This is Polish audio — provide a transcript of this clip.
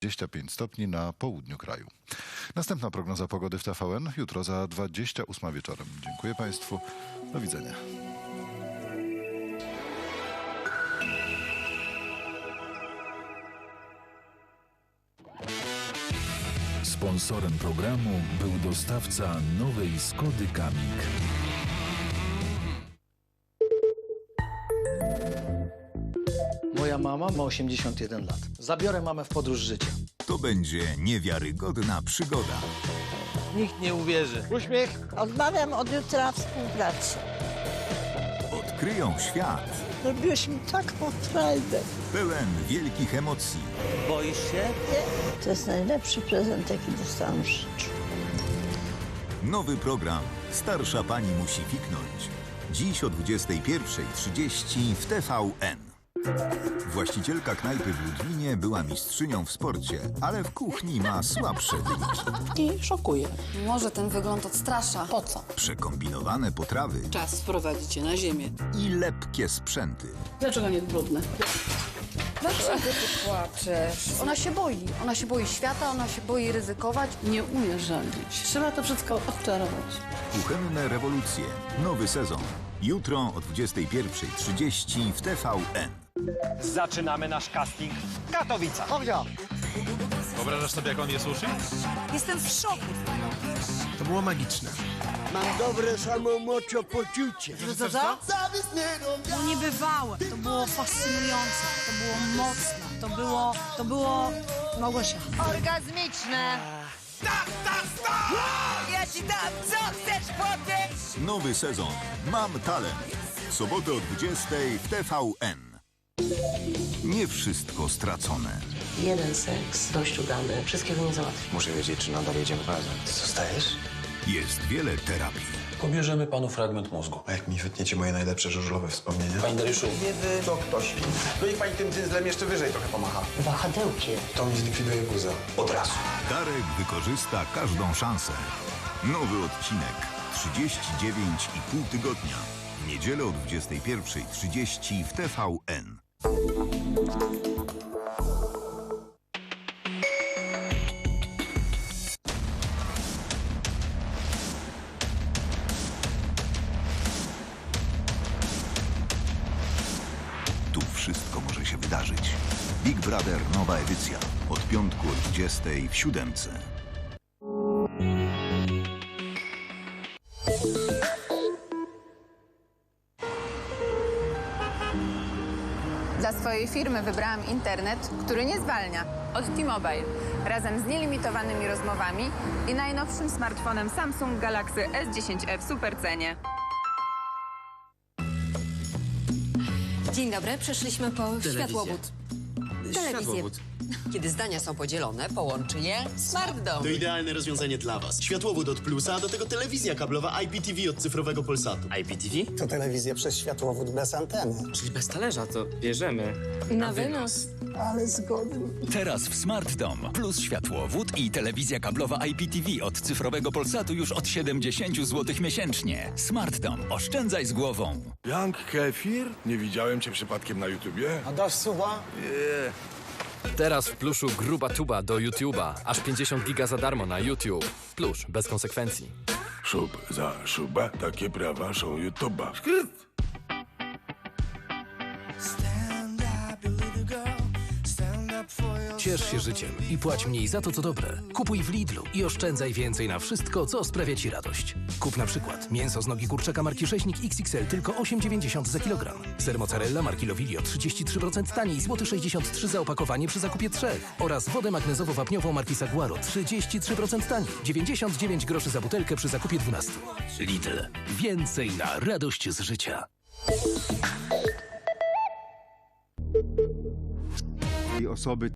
25 stopni na południu kraju. Następna prognoza pogody w TVN jutro za 28 wieczorem. Dziękuję Państwu. Do widzenia. Sponsorem programu był dostawca nowej Skody Kamik. Moja mama ma 81 lat. Zabiorę mamę w podróż życia. To będzie niewiarygodna przygoda. Nikt nie uwierzy. Uśmiech! Odmawiam od jutra współpracy. Odkryją świat Zrobiłeś mi taką frajdę. pełen wielkich emocji. Boisz się? To jest najlepszy prezent, jaki dostałam w życiu. Nowy program Starsza Pani musi fiknąć. Dziś o 21.30 w TVN. Właścicielka knajpy w Ludwinie była mistrzynią w sporcie, ale w kuchni ma słabsze wyniki. I szokuje. Może ten wygląd odstrasza. Po co? Przekombinowane potrawy Czas wprowadzić cię na ziemię. i lepkie sprzęty. Dlaczego nie brudne? Dlaczego ty płaczesz? Ona się boi. Ona się boi świata, ona się boi ryzykować. Nie umiesz rządzić. Trzeba to wszystko odczarować. Kuchenne rewolucje. Nowy sezon. Jutro o 21.30 w TVN. Zaczynamy nasz casting w Katowicach. Wyobrażasz sobie, jak on je suszy? Jestem w szoku. To było magiczne. Mam dobre samopoczucie. Co, co? było niebywałe, to było fascynujące, to było mocne, to było, to było Małgosia. Orgazmiczne. Ja ci dam, co chcesz potem? Nowy sezon. Mam talent. W sobotę o 20.00 w TVN. Nie wszystko stracone. Jeden seks, dość udany. Wszystkiego nie załatwi. Muszę wiedzieć, czy nadal jedziemy razem. Ty zostajesz? Jest wiele terapii. Pobierzemy panu fragment mózgu. A jak mi wytniecie moje najlepsze żużlowe wspomnienia? Panie Dariuszu, Kiedy to ktoś. No i pani tym cyzlem jeszcze wyżej trochę pomacha. Wahadełkiem. To mi zlikwiduje guza. Od razu. Darek wykorzysta każdą szansę. Nowy odcinek. 39,5 tygodnia. W niedzielę o 21.30 w TVN. Tu wszystko może się wydarzyć. Big Brother nowa edycja. Od piątku o 20 w siódemce. Swojej firmy wybrałam internet, który nie zwalnia. Od T-Mobile. Razem z nielimitowanymi rozmowami i najnowszym smartfonem Samsung Galaxy S10e w supercenie. Dzień dobry, przyszliśmy po światłowód. Telewizję. Kiedy zdania są podzielone, połączy je Smart Dom. To idealne rozwiązanie dla was. Światłowód od plusa, a do tego telewizja kablowa IPTV od cyfrowego Polsatu. IPTV? To telewizja przez światłowód bez anteny. Czyli bez talerza, to bierzemy. Na wynos. Ale zgodny. Teraz w Smart Dom. Plus światłowód i telewizja kablowa IPTV od cyfrowego Polsatu już od 70 zł miesięcznie. Smart Dom. Oszczędzaj z głową. Young Kefir? Nie widziałem cię przypadkiem na YouTubie? A dasz suba? Teraz w pluszu gruba tuba do YouTube'a. Aż 50 giga za darmo na YouTube. Plusz, bez konsekwencji. Szub za szubę, takie prawa są YouTube'a. Ciesz się życiem i płać mniej za to, co dobre. Kupuj w Lidlu i oszczędzaj więcej na wszystko, co sprawia Ci radość. Kup na przykład mięso z nogi kurczaka marki Rzeźnik XXL tylko 8,90 za kilogram. Ser mozzarella marki Lowilio 33% taniej, złoty 63 za opakowanie przy zakupie trzech. Oraz wodę magnezowo-wapniową marki Saguaro 33% taniej, 99 groszy za butelkę przy zakupie 12. Lidl. Więcej na radość z życia. I osoby